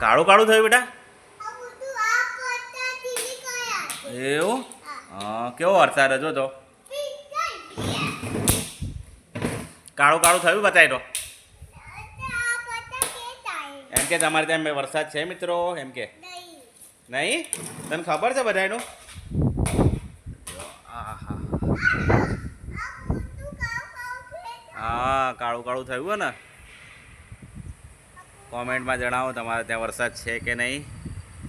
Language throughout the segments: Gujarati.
કાળું કાળું થયું બેટા? એવું? કેવો વરસાદ હતો તો? કાળું કાળું થયું બતાય તો. એમ કે તમારે ત્યાં વરસાદ છે મિત્રો, એમ કે? નહીં? તને ખબર છે બધાનું હા, કાળું કાળું થયું ને. કોમેન્ટમાં જણાવો તમારે ત્યાં વરસાદ છે કે નહીં?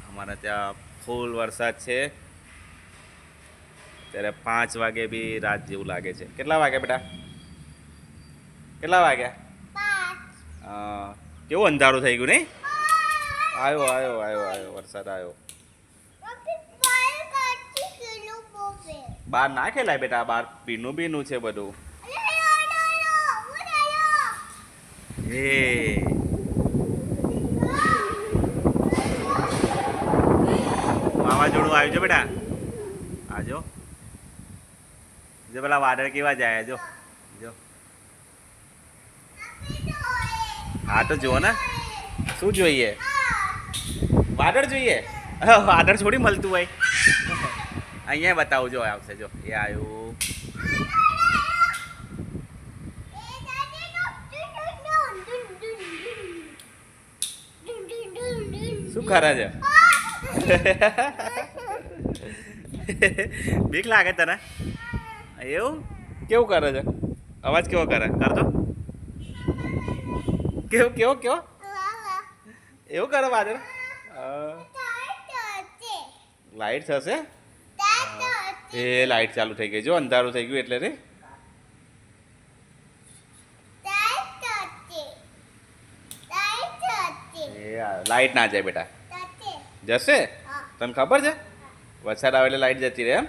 અમારે ત્યાં ફૂલ વરસાદ છે. ત્યારે પાંચ વાગે બી રાત જેવું લાગે છે. કેટલા વાગે બેટા? કેટલા વાગ્યા? હા. કેવું અંધારું થઈ ગયું નહીં? આવ્યો આવ્યો આવ્યો આવ્યો વરસાદ આવ્યો. બહાર ના ખેલાય બેટા બહાર ભીનું ભીનું છે બધું. એ વાવાઝોડું આવ્યું છે બેટા? આજો જો. પેલા વાદળ કેવા જાય જો. જો. હા, તો જુઓ ને. શું જોઈએ? વાદળ જોઈએ? વાદળ થોડી મળતું હોય. અહીંયા બતાવું, જો આવશે, જો. એ આવ્યું. શું કરે છે? બીક લાગે તને? એવું? કેવું કરે છે? અવાજ કેવો કરે? કરતો? કેવો કેવો કેવો? એવું કરે વાદળ લાઈટ થશે? એ લાઈટ ચાલુ થઈ ગઈ. જો અંધારું થઈ ગયું એટલે રે. લાઈટ ના જાય બેટા. જશે? તને ખબર છે? વરસાદ આવે એટલે લાઈટ જતી રહે એમ?